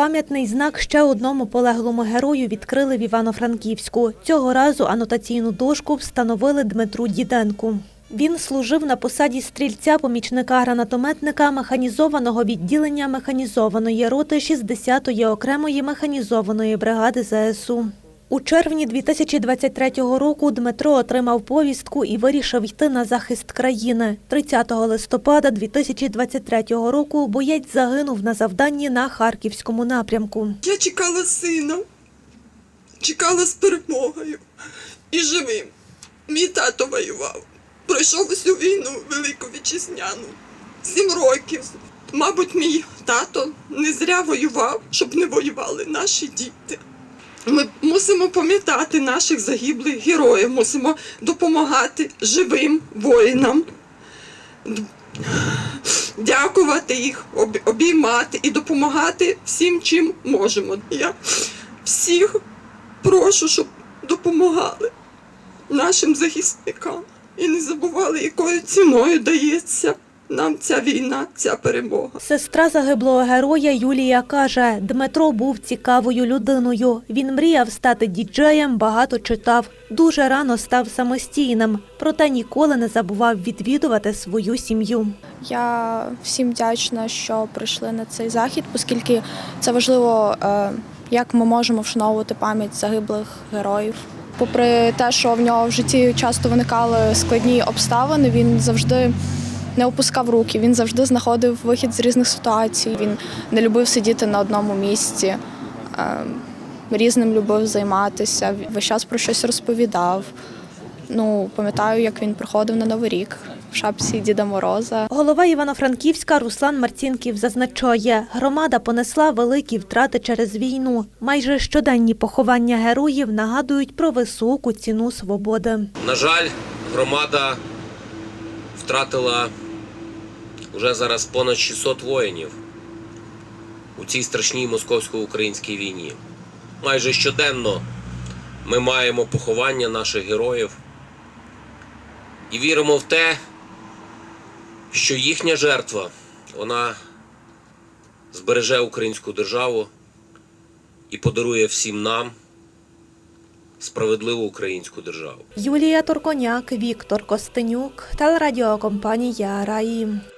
Пам'ятний знак ще одному полеглому герою відкрили в Івано-Франківську. Цього разу анотаційну дошку встановили Дмитру Діденку. Він служив на посаді стрільця помічника гранатометника механізованого відділення механізованої роти 60-ї окремої механізованої бригади ЗСУ. У червні 2023 року Дмитро отримав повістку і вирішив йти на захист країни. 30 листопада 2023 року боєць загинув на завданні на Харківському напрямку. Я чекала сина, чекала з перемогою і живим. Мій тато воював. Пройшов усю війну велику вітчизняну. Сім років. Мабуть, мій тато не зря воював, щоб не воювали наші діти. Ми мусимо пам'ятати наших загиблих героїв, мусимо допомагати живим воїнам, дякувати їх, обіймати і допомагати всім, чим можемо. Я всіх прошу, щоб допомагали нашим захисникам і не забували, якою ціною дається нам ця війна, ця перемога. Сестра загиблого героя Юлія каже, Дмитро був цікавою людиною. Він мріяв стати діджеєм, багато читав. Дуже рано став самостійним, проте ніколи не забував відвідувати свою сім'ю. Я всім вдячна, що прийшли на цей захід, оскільки це важливо, е, як ми можемо вшановувати пам'ять загиблих героїв. Попри те, що в нього в житті часто виникали складні обставини, він завжди не опускав руки, він завжди знаходив вихід з різних ситуацій. Він не любив сидіти на одному місці, е, різним любив займатися, весь час про щось розповідав. Ну, пам'ятаю, як він приходив на Новий рік в шапці Діда Мороза. Голова Івано-Франківська Руслан Марцінків зазначає, громада понесла великі втрати через війну. Майже щоденні поховання героїв нагадують про високу ціну свободи. На жаль, громада втратила вже зараз понад 600 воїнів у цій страшній московсько-українській війні. Майже щоденно ми маємо поховання наших героїв і віримо в те, що їхня жертва вона збереже українську державу і подарує всім нам справедливу українську державу. Юлія Турконяк, Віктор Костенюк, телерадіокомпанія Раї.